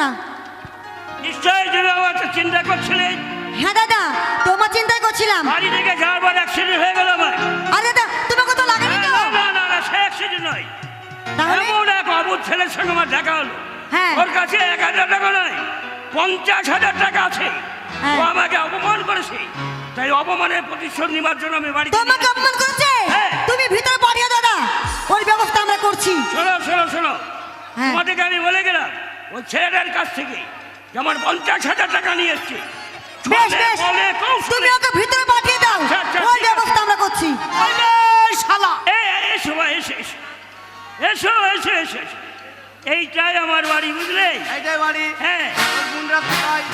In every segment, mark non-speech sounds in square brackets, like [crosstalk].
না। নিশ্চয়ই তুমি চিন্তা করছিলেন হ্যাঁ দাদা তোমার চিন্তাই করছিলাম। বাড়ি থেকে যাওয়ার পর অ্যাক্সিডেন্ট হয়ে গেল আমার আরে দাদা তোমাকে তো লাগেনি তো? না না না সে অ্যাক্সিডেন্ট নয়। তাহলে? এমন এক অবুধ ছেলের সঙ্গে আমার দেখা হলো। হ্যাঁ। ওর কাছে এক হাজার টাকা নয় পঞ্চাশ হাজার টাকা আছে। হ্যাঁ। ও আমাকে অপমান করেছে। তাই অপমানের প্রতিশোধ নেবার জন্য আমি বাড়ি তোমাকে অপমান করেছে? হ্যাঁ। তুমি ভিতরে পাঠিয়ে দাদা। ওই ব্যবস্থা আমরা করছি। শোনো শোনো শোনো। হ্যাঁ। তোমাদেরকে আমি ওই ছেলেটার কাছ থেকে যেমন পঞ্চাশ হাজার টাকা নিয়ে এসছে। বেশ ছলে, বেশ। বলে, কৌশলে। তুমি ওকে ভিতরে পাঠিয়ে দাও। আচ্ছা, আচ্ছা, ওই ব্যবস্থা আমরা করছি। শালা। এসো এসো এসো। এসো এসো এসো এসো। এইটাই আমার বাড়ি বুঝলে? এইটাই বাড়ি। হ্যাঁ। বোনরা কোথায়?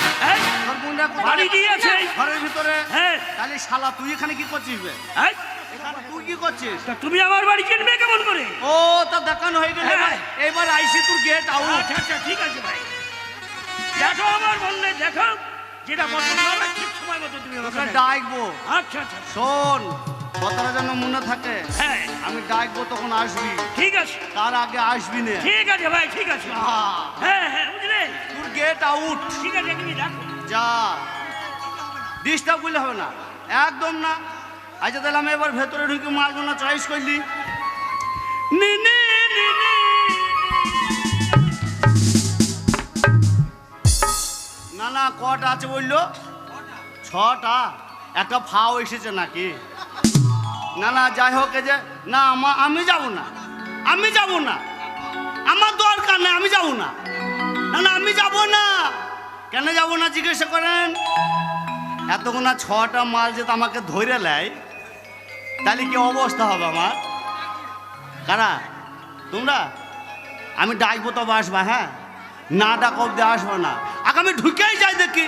বোনরা বাড়ি দিয়েছে। ঘরের ভিতরে? হ্যাঁ। তাহলে শালা তুই এখানে কি করছিস বে? এই, এখানে তুই কি করছিস? তা তুমি আমার বাড়ি চিনবে কেমন করে? ও তা দেখানো হয়ে গেল হ্যাঁ। ভাই। এবার আইসি তোর গেট আউট আচ্ছা আচ্ছা ঠিক আছে ভাই। দেখো আমার বললে দেখো যেটা পছন্দ হবে ঠিক সময় মতো তুমি আমাকে তোকে দেখো। ডাকবো। আচ্ছা আচ্ছা শোন কথাটা যেন মনে থাকে। হ্যাঁ। আমি ডাকবো তখন আসবি। ঠিক আছে। তার আগে আসবি না। ঠিক আছে ভাই ঠিক আছে। আহ, হ্যাঁ হ্যাঁ বুঝলে? তোর গেট আউট ঠিক আছে তুমি রাখো যা। ডিস্টার্ব করলে হবে না। একদম না। আচ্ছা তাহলে আমি এবার ভেতরে ঢুকে না চয়েস করলি। নি নি কটা আছে বলল? ছটা। একটা ফাও এসেছে নাকি? না না, যাই হোক যে, না, আমা আমি যাব না। আমি যাব না। আমার দরকার নেই, আমি যাব না। না না, আমি যাব না। কেন যাব না, জিজ্ঞাসা করেন। এতক্ষণ ছটা মাল যদি আমাকে ধরে নেয় তাহলে কি অবস্থা হবে আমার? কারা? তোমরা? আমি ডাকবো তবে আসবা হ্যাঁ? না ডাক অব্দি আসব না। আগে আমি ঢুকেই যাই দেখি।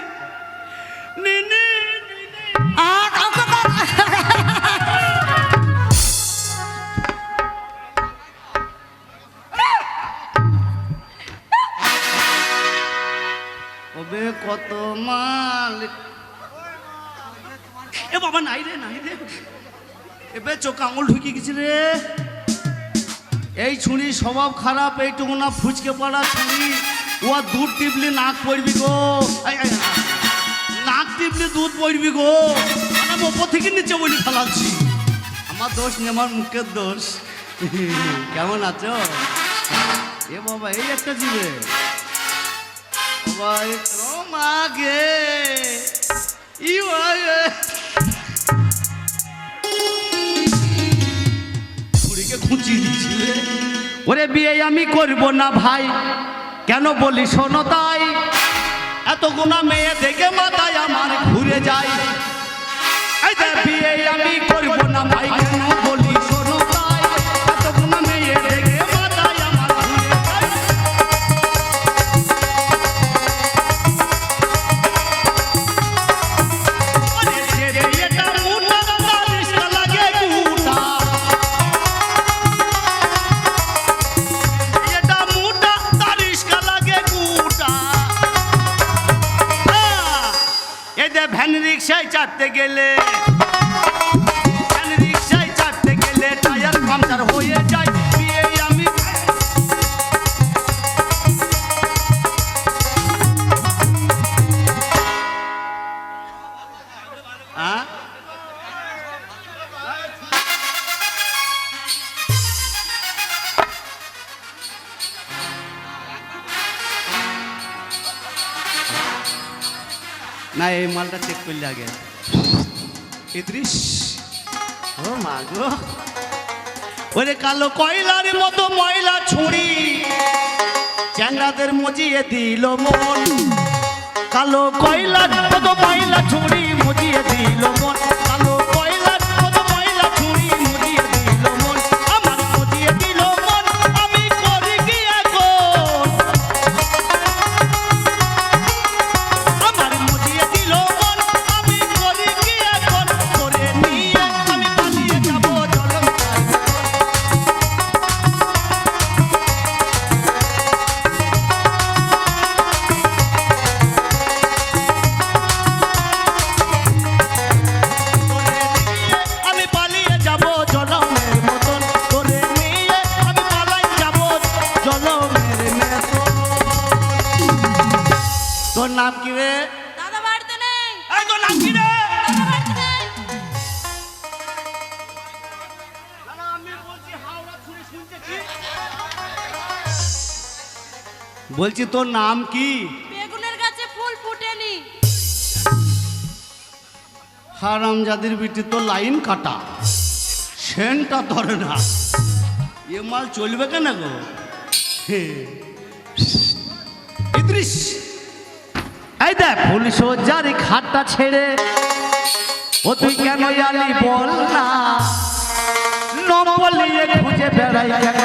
কত মাল? এ বাবা নাই রে নাই রে। এবে চোখ আঙুল ঢুকে গেছি রে। এই ছুরি স্বভাব খারাপ, এইটুকু না ফুচকে পড়া ছুরি। ও দুধ টিপলি নাক পড়বি গো। নাক টিপলি দুধ পড়বি গো। মানে আমি ওপর থেকে নিচে বলি ফেলাচ্ছি। আমার দোষ নেই আমার মুখের দোষ। কেমন আছো? এ বাবা, এই একটা জিবে। বাবা, এ মাগে মাগে খুঁচিয়ে দিচ্ছি। রে। ওরে বিয়ে আমি করব না ভাই। কেন বলি শোনো তাই। এত গুণা মেয়ে দেখে মাথায় আমার ঘুরে যায়। বিয়ে আমি করব না ভাই, কেন গেলে ভ্যান রিক্সায় চাপতে গেলে টায়ার পাংচার হয়ে যায় বিয়ে আমি হ্যাঁ না এই মালটা চেক করলে আগে ইদ্রিস। ও মা গো। ওরে কালো কয়লার মতো ময়লা ছুরি চ্যাংরাদের মজিয়ে দিল মন। কালো কয়লার মতো ময়লা ছুরি মজিয়ে দিল মন। কালো তোর নাম কি রে? বলছি তোর নাম কি? বেগুনের গাছে ফুল ফুটেনি। হারাম জাদির বিটি তো লাইন কাটা। সেনটা ধরে না। এ মাল চলবে কেন গো? ইদ্রিস! এই দেখ, ফুল সোজার খাটটা ছেড়ে। ও তুই কেন আলি বল না নম্বর নিয়ে খুঁজে বেড়াই কেন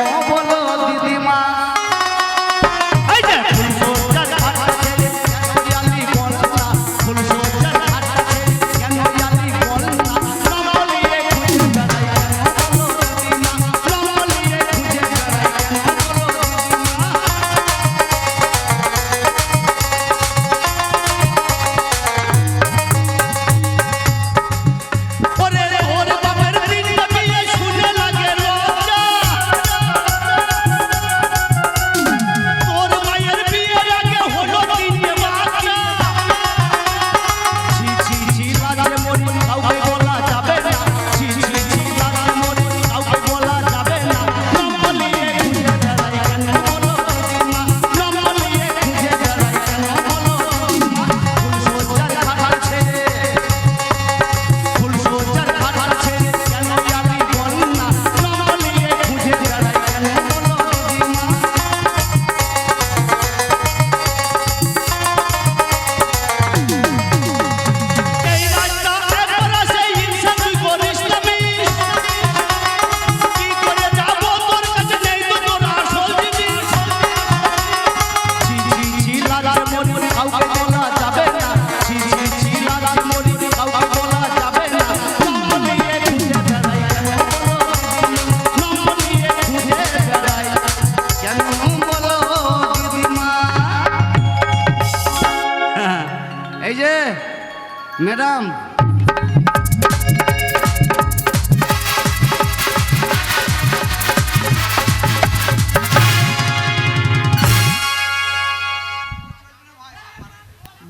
নাম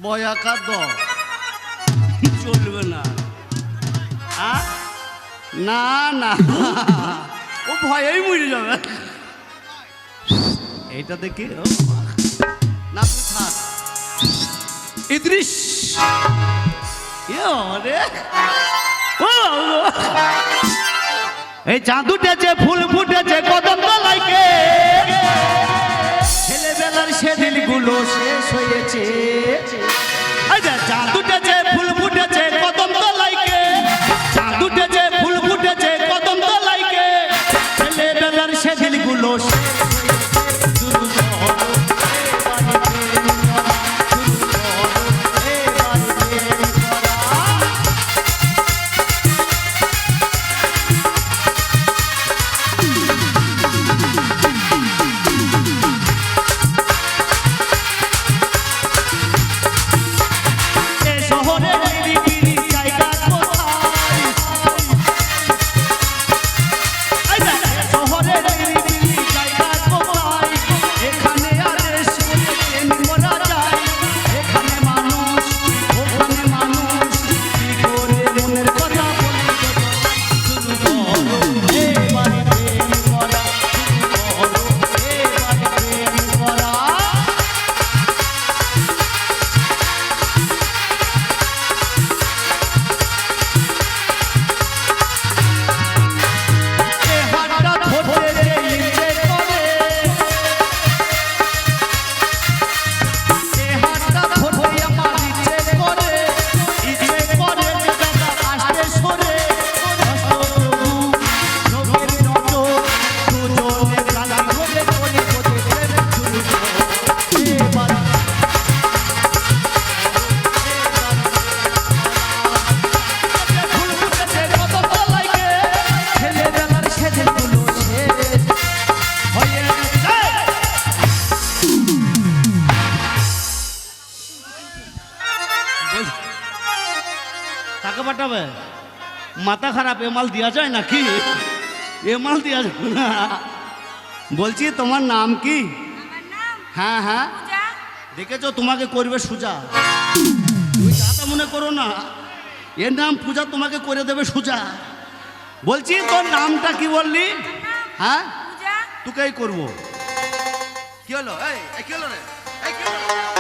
বয়াকা চলবে না। না না। ও ভয়েই মরে যাবে। এইটা দেখি না তুই [laughs] এই চাঁদ উঠেছে ফুল ফুটেছে কদম তলাইকে ছেলেবেলার সেদিনগুলো সে মাথা খারাপ এ মাল দেওয়া যায় নাকি? এ মাল দেওয়া যায় না। বলছি তোমার নাম কি? হ্যাঁ হ্যাঁ। দেখেছ তোমাকে করবে সুজা। তুমি যাতা মনে করো না এর নাম পূজা তোমাকে করে দেবে সুজা। বলছি তোর নামটা কি বললি? হ্যাঁ? তোকেই করব। কি হলো? এই কি হলো রে? এই কি হলো?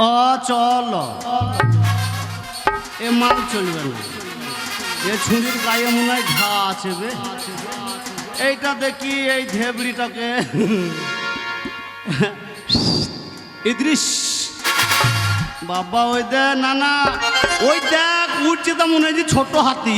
অচল। এ মাল চলবে না। এ ছুরির গায়ে মনে হয় ঘা আছে বে। এইটা দেখি এই ধেবড়িটাকে। ইদ্রিস। বাবা, ওই দেখ না না। ওই দেখ উঠছে তো মনে হয় যে ছোট হাতি।